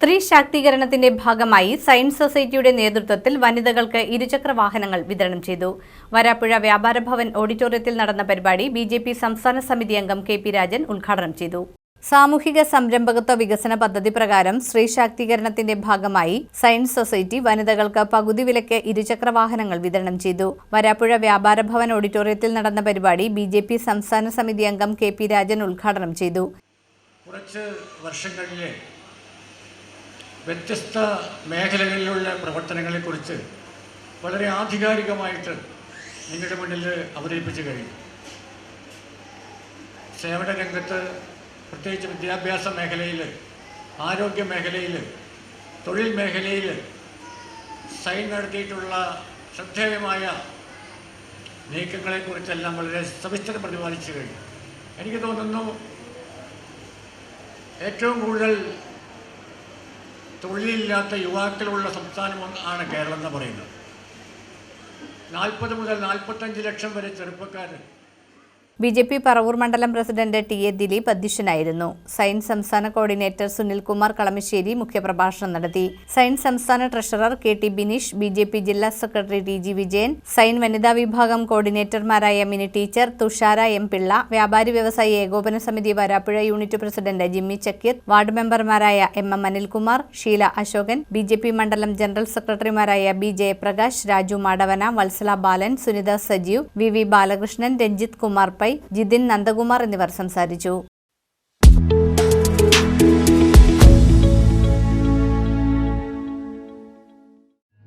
സ്ത്രീ ശാക്തീകരണത്തിന്റെ ഭാഗമായി സയൻസ് സൊസൈറ്റിയുടെ നേതൃത്വത്തിൽ വനിതകൾക്ക് ഇരുചക്ര വാഹനങ്ങൾ വിതരണം ചെയ്തു. വരാപ്പുഴ വ്യാപാര ഭവൻ ഓഡിറ്റോറിയത്തിൽ നടന്ന പരിപാടി ബി ജെ പി സംസ്ഥാന സമിതി അംഗം കെ പി രാജൻ ഉദ്ഘാടനം ചെയ്തു. സാമൂഹിക സംരംഭകത്വ വികസന പദ്ധതി പ്രകാരം സ്ത്രീ ശാക്തീകരണത്തിന്റെ ഭാഗമായി സയൻസ് സൊസൈറ്റി വനിതകൾക്ക് പകുതി വിലയ്ക്ക് ഇരുചക്ര വാഹനങ്ങൾ വിതരണം ചെയ്തു. വരാപ്പുഴ വ്യാപാര ഭവൻ ഓഡിറ്റോറിയത്തിൽ നടന്ന പരിപാടി ബി സംസ്ഥാന സമിതി അംഗം കെ പി രാജൻ ഉദ്ഘാടനം ചെയ്തു. കുറച്ച് വർഷങ്ങളിലെ വ്യത്യസ്ത മേഖലകളിലുള്ള പ്രവർത്തനങ്ങളെക്കുറിച്ച് വളരെ ആധികാരികമായിട്ട് നിങ്ങളുടെ മുന്നിൽ അവതരിപ്പിച്ചു കഴിഞ്ഞു. സേവന രംഗത്ത് പ്രത്യേകിച്ച് വിദ്യാഭ്യാസ മേഖലയിൽ ആരോഗ്യ മേഖലയിൽ തൊഴിൽ മേഖലയിൽ സൈൻ നടത്തിയിട്ടുള്ള ശ്രദ്ധേയമായ നീക്കങ്ങളെക്കുറിച്ചെല്ലാം വളരെ സവിസ്തരം പ്രതിപാദിച്ചു കഴിഞ്ഞു. എനിക്ക് തോന്നുന്നു ഏറ്റവും കൂടുതൽ തൊഴിലില്ലാത്ത യുവാക്കളുള്ള സംസ്ഥാനം ആണ് കേരളം എന്ന് പറയുന്നത്. നാൽപ്പത് മുതൽ നാൽപ്പത്തഞ്ച് ലക്ഷം വരെ ചെറുപ്പക്കാർ ബി ജെ പി പറവൂർ മണ്ഡലം പ്രസിഡന്റ് ടി എ ദിലീപ് അധ്യക്ഷനായിരുന്നു. സയൻസ് സംസ്ഥാന കോർഡിനേറ്റർ സുനിൽകുമാർ കളമശ്ശേരി മുഖ്യപ്രഭാഷണം നടത്തി. സയൻസ് സംസ്ഥാന treasurer K T Bineesh B J P ജില്ലാ സെക്രട്ടറി ടി ജി വിജയൻ സൈൻ വനിതാ വിഭാഗം കോർഡിനേറ്റർമാരായ മിനി ടീച്ചർ തുഷാര എം പിള്ള വ്യാപാരി വ്യവസായി ഏകോപന സമിതി Varappuzha unit president Jimmy Chakkeer ward മെമ്പർമാരായ M M Anilkumar Sheela Ashokan B J P മണ്ഡലം ജനറൽ സെക്രട്ടറിമാരായ B Jayaprakash Raju Madavana Vatsala Balan Sunitha Sajeev V V Balakrishnan Ranjith Kumar Pai Jithin Nandakumar എന്നിവർ സംസാരിച്ചു